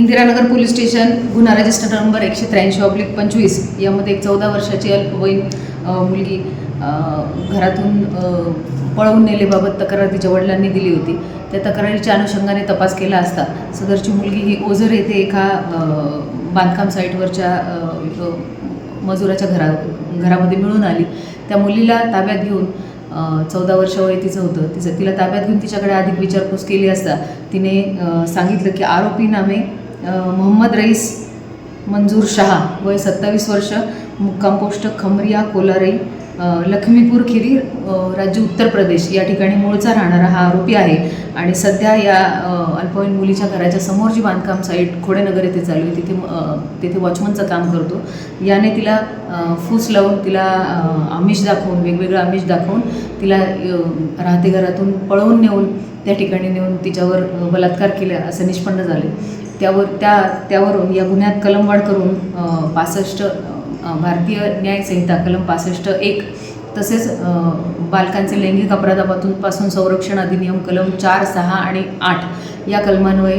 Indiranagar police station गुन्हा register number एकशे त्र्याऐंशी ऑब्लिक पंचवीस. यामध्ये एक चौदा वर्षाची अल्पवयीन मुलगी घरातून पळवून नेलेबाबत तक्रार तिच्या वडिलांनी दिली होती. त्या तक्रारीच्या अनुषंगाने तपास केला असता सदरची मुलगी ही ओझर येथे एका बांधकाम साईटवरच्या मजुराच्या घरा घरामध्ये मिळून आली. त्या मुलीला ताब्यात घेऊन चौदा वर्ष वय तिचं होतं. तिचं तिला ताब्यात घेऊन तिच्याकडे अधिक विचारपूस केली असता तिने सांगितलं की आरोपी नामे मोहम्मद रईस मंजूर शहा वय सत्तावीस वर्ष मुक्काम पोस्ट खमरिया कोलारई अ, लखमीपूर खिरी राज्य उत्तर प्रदेश. या ठिकाणी मूळचा राहणारा हा आरोपी आहे. आणि सध्या या अल्पवयीन मुलीच्या घराच्या समोर जी बांधकाम साईट खोडेनगर येथे चालू आहे तिथे तिथे वॉचमनचं काम करतो. याने तिला फूस लावून तिला आमिष दाखवून वेगवेगळं आमिष दाखवून तिला राहते घरातून पळवून नेऊन त्या ठिकाणी नेऊन तिच्यावर बलात्कार केला असं निष्पन्न झाले त्यावर त्या त्यावरून या गुन्ह्यात कलमवाढ करून पासष्ट भारतीय न्यायसंहिता कलम पासष्ट एक तसेच बालकांचे लैंगिक अपराधापासून पासून संरक्षण अधिनियम कलम चार सहा आणि आठ या कलमान्वये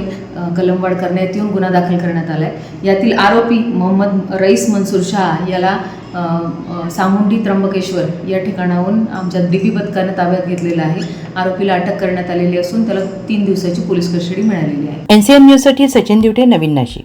कलमवाढ करण्यात येऊन गुन्हा दाखल करण्यात आला आहे यातील आरोपी मोहम्मद रईस मनसूर शाह याला सामुंडी त्र्यंबकेश्वर या ठिकाणाहून आमच्या दिपी पथकानं ताब्यात घेतलेला आहे. आरोपीला अटक करण्यात आलेली असून त्याला तीन दिवसाची पोलीस कस्टडी मिळालेली आहे. एन सी एन न्यूजसाठी सचिन दिवटे नवीन नाशिक.